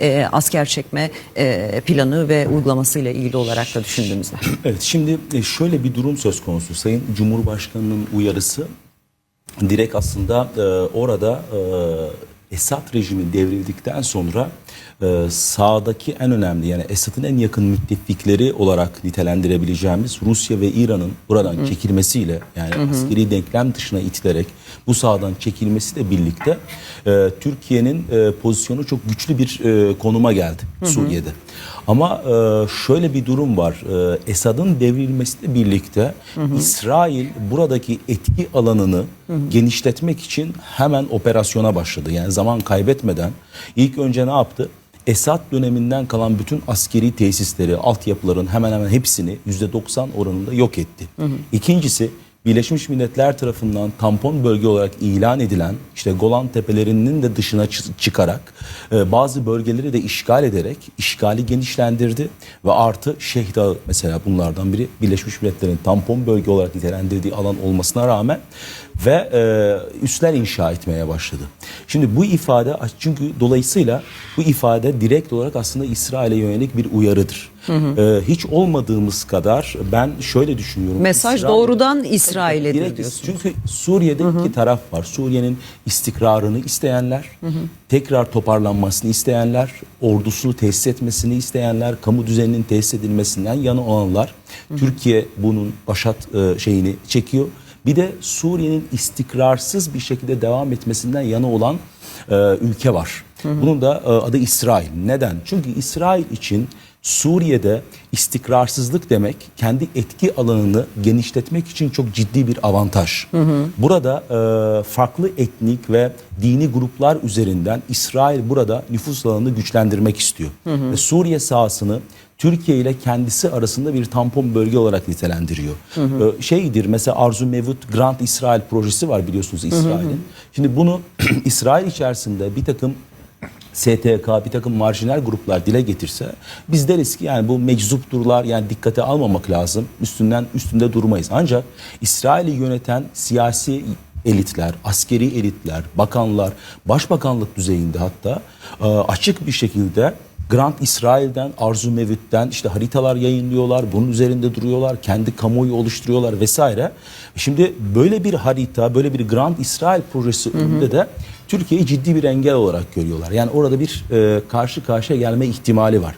e, asker çekme e, planı ve uygulamasıyla ilgili olarak da düşündüğümüzde. Evet şimdi e, şöyle bir durum söz konusu. Sayın Cumhurbaşkanı'nın uyarısı direkt aslında e, orada e, Esad rejimi devrildikten sonra e, sağdaki en önemli yani Esad'ın en yakın müttefikleri olarak nitelendirebileceğimiz Rusya ve İran'ın buradan çekilmesiyle yani askeri denklem dışına itilerek bu sahadan çekilmesiyle birlikte e, Türkiye'nin e, pozisyonu çok güçlü bir e, konuma geldi Suriye'de. Ama e, şöyle bir durum var. E, Esad'ın devrilmesiyle birlikte İsrail buradaki etki alanını genişletmek için hemen operasyona başladı. Yani zaman kaybetmeden ilk önce ne yaptı? Esad döneminden kalan bütün askeri tesisleri, altyapıların hemen hemen hepsini %90 oranında yok etti. İkincisi Birleşmiş Milletler tarafından tampon bölge olarak ilan edilen işte Golan Tepelerinin de dışına çı- çıkarak e, bazı bölgeleri de işgal ederek işgali genişlendirdi ve artı Şeyh Dağı mesela bunlardan biri Birleşmiş Milletler'in tampon bölge olarak nitelendirdiği alan olmasına rağmen ve e, üsler inşa etmeye başladı. Şimdi bu ifade çünkü dolayısıyla bu ifade direkt olarak aslında İsrail'e yönelik bir uyarıdır. E, hiç olmadığımız kadar ben şöyle düşünüyorum. Mesaj İsrail- doğrudan İsrail'e diyorsunuz. Çünkü Suriye'de iki taraf var. Suriye'nin istikrarını isteyenler, tekrar toparlanmasını isteyenler, ordusunu tesis etmesini isteyenler, kamu düzeninin tesis edilmesinden yana olanlar. Türkiye bunun başat e, şeyini çekiyor. Bir de Suriye'nin istikrarsız bir şekilde devam etmesinden yana olan e, ülke var. Bunun da e, adı İsrail. Neden? Çünkü İsrail için Suriye'de istikrarsızlık demek kendi etki alanını genişletmek için çok ciddi bir avantaj. Burada e, farklı etnik ve dini gruplar üzerinden İsrail burada nüfus alanını güçlendirmek istiyor. Ve Suriye sahasını Türkiye ile kendisi arasında bir tampon bölge olarak nitelendiriyor. E, şeydir mesela Arzu Mevut Grand İsrail projesi var biliyorsunuz İsrail'in. Şimdi bunu İsrail içerisinde bir takım STK bir takım marjinal gruplar dile getirse biz deriz ki yani bu meczupturlar yani dikkate almamak lazım. Üstünden üstünde durmayız. Ancak İsrail'i yöneten siyasi elitler, askeri elitler, bakanlar, başbakanlık düzeyinde hatta e, açık bir şekilde Grand İsrail'den, Arzu Mevüt'ten işte haritalar yayınlıyorlar, bunun üzerinde duruyorlar, kendi kamuoyu oluşturuyorlar vesaire. Şimdi böyle bir harita, böyle bir Grand İsrail projesi önünde de Türkiye'yi ciddi bir engel olarak görüyorlar. Yani orada bir e, karşı karşıya gelme ihtimali var.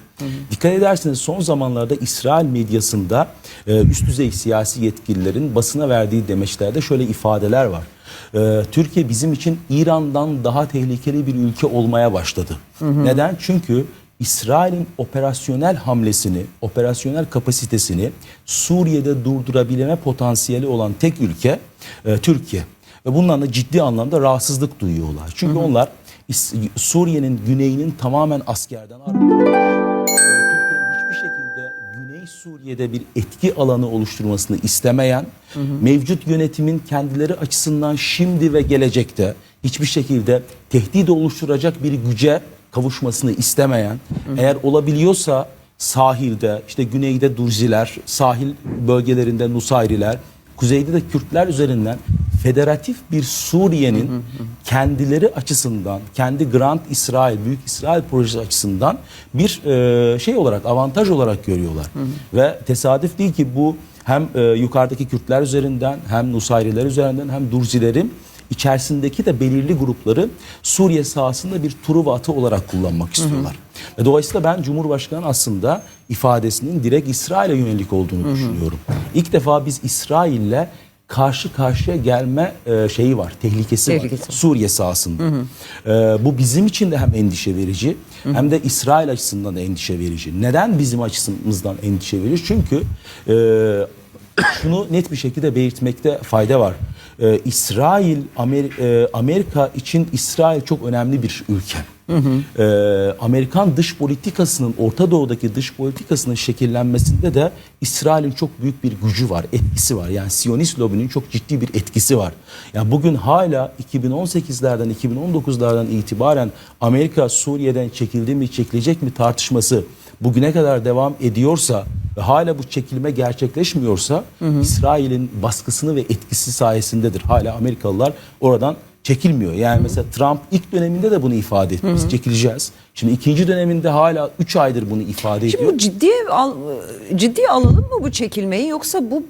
Dikkat ederseniz son zamanlarda İsrail medyasında e, üst düzey siyasi yetkililerin basına verdiği demeçlerde şöyle ifadeler var. E, Türkiye bizim için İran'dan daha tehlikeli bir ülke olmaya başladı. Neden? Çünkü İsrail'in operasyonel hamlesini, operasyonel kapasitesini Suriye'de durdurabilme potansiyeli olan tek ülke e, Türkiye. Ve bundan da ciddi anlamda rahatsızlık duyuyorlar. Çünkü onlar İs- Suriye'nin güneyinin tamamen askerden hiçbir şekilde Güney Suriye'de bir etki alanı oluşturmasını istemeyen, mevcut yönetimin kendileri açısından şimdi ve gelecekte hiçbir şekilde tehdit oluşturacak bir güce kavuşmasını istemeyen, eğer olabiliyorsa sahilde, işte güneyde Durziler, sahil bölgelerinde Nusayriler, kuzeyde de Kürtler üzerinden federatif bir Suriye'nin kendileri açısından, kendi Grand İsrail, Büyük İsrail projesi açısından bir e, şey olarak, avantaj olarak görüyorlar. Ve tesadüf değil ki bu hem e, yukarıdaki Kürtler üzerinden, hem Nusayriler üzerinden, hem Durzilerin içerisindeki de belirli grupları Suriye sahasında bir Truva atı olarak kullanmak istiyorlar. Ve dolayısıyla ben Cumhurbaşkanı aslında ifadesinin direkt İsrail'e yönelik olduğunu düşünüyorum. İlk defa biz İsrail'le karşı karşıya gelme e, şeyi var, tehlikesi, Tehlikesi. var Suriye sahasında. E, bu bizim için de hem endişe verici hem de İsrail açısından da endişe verici. Neden bizim açımızdan endişe verici? Çünkü e, şunu net bir şekilde belirtmekte fayda var. Ee, İsrail, Amer- e, Amerika için İsrail çok önemli bir ülke. Ee, Amerikan dış politikasının, Orta Doğu'daki dış politikasının şekillenmesinde de İsrail'in çok büyük bir gücü var, etkisi var. Yani Siyonist lobinin çok ciddi bir etkisi var. Yani bugün hala 2018'lerden, 2019'lardan itibaren Amerika Suriye'den çekildi mi, çekilecek mi tartışması bugüne kadar devam ediyorsa ve hala bu çekilme gerçekleşmiyorsa İsrail'in baskısını ve etkisi sayesindedir. Hala Amerikalılar oradan çekilmiyor. Yani mesela Trump ilk döneminde de bunu ifade etti. Biz çekileceğiz. Şimdi ikinci döneminde hala 3 aydır bunu ifade ediyor. Şimdi ciddiye al, ciddiye alalım mı bu çekilmeyi yoksa bu